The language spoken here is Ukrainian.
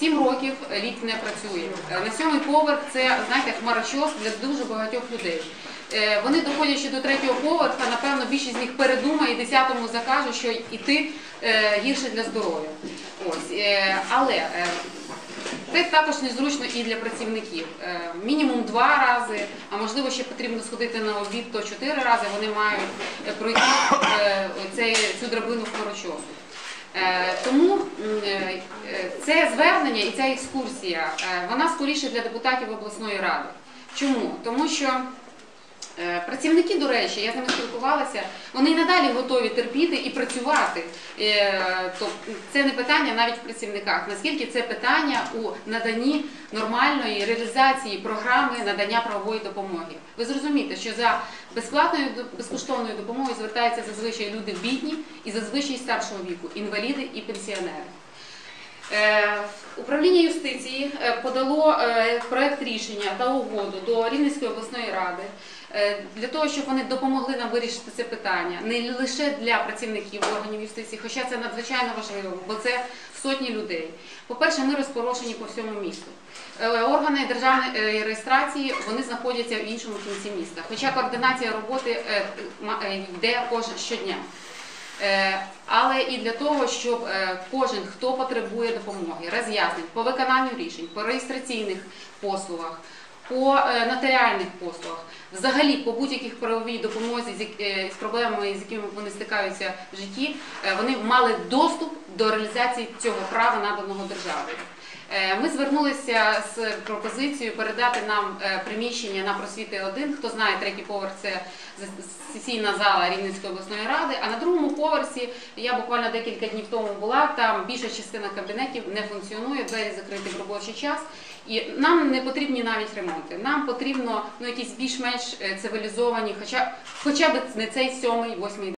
Сім років ліфт не працює. Е, На сьомий поверх це, знаєте, хмарочос для дуже багатьох людей. Е, Вони доходячи до третього поверха, напевно, більшість з них передумає і десятому закаже, що йти е, гірше для здоров'я. Але це також незручно і для працівників. Мінімум два рази, а можливо ще потрібно сходити на обід, то чотири рази вони мають пройти цю драбину хмарочосу. Тому звернення і ця екскурсія, е, вона скоріше для депутатів обласної ради. Чому? Тому що е, працівники, до речі, я з ними спілкувалася, вони і надалі готові терпіти і працювати. Е, То це не питання навіть в працівниках. Наскільки це питання у наданні нормальної реалізації програми надання правової допомоги. Ви зрозумієте, що за безплатною безкоштовною допомогою звертаються зазвичай люди бідні і зазвичай старшого віку, інваліди і пенсіонери. Е, Управління юстиції е, подало е, проект рішення та угоду до Рівненської обласної ради для того, щоб вони допомогли нам вирішити це питання не лише для працівників органів юстиції, хоча це надзвичайно важливо, бо це сотні людей. По-перше, ми розпорошені по всьому місту. Органи державної реєстрації вони знаходяться в іншому кінці міста, хоча координація роботи йде кожен щодня. Е, Але і для того, щоб е, кожен, хто потребує допомоги, роз'яснень по виконанню рішень, по реєстраційних послугах, по е, нотаріальних послугах, взагалі по будь-яких правовій допомозі з проблемами, з якими вони стикаються в житті, вони мали доступ до реалізації цього права наданого державою. Е, Ми звернулися з пропозицією передати нам е, приміщення на просвіти 1. Хто знає, третій поверх це сесійна зала Рівненської обласної ради. А на другому поверсі я буквально декілька днів тому була. Там більша частина кабінетів не функціонує, двері закриті в робочий час. І нам не потрібні навіть ремонти. Нам потрібно ну якісь більш-менш е, цивілізовані, хоча хоча б не цей сьомий, восьмий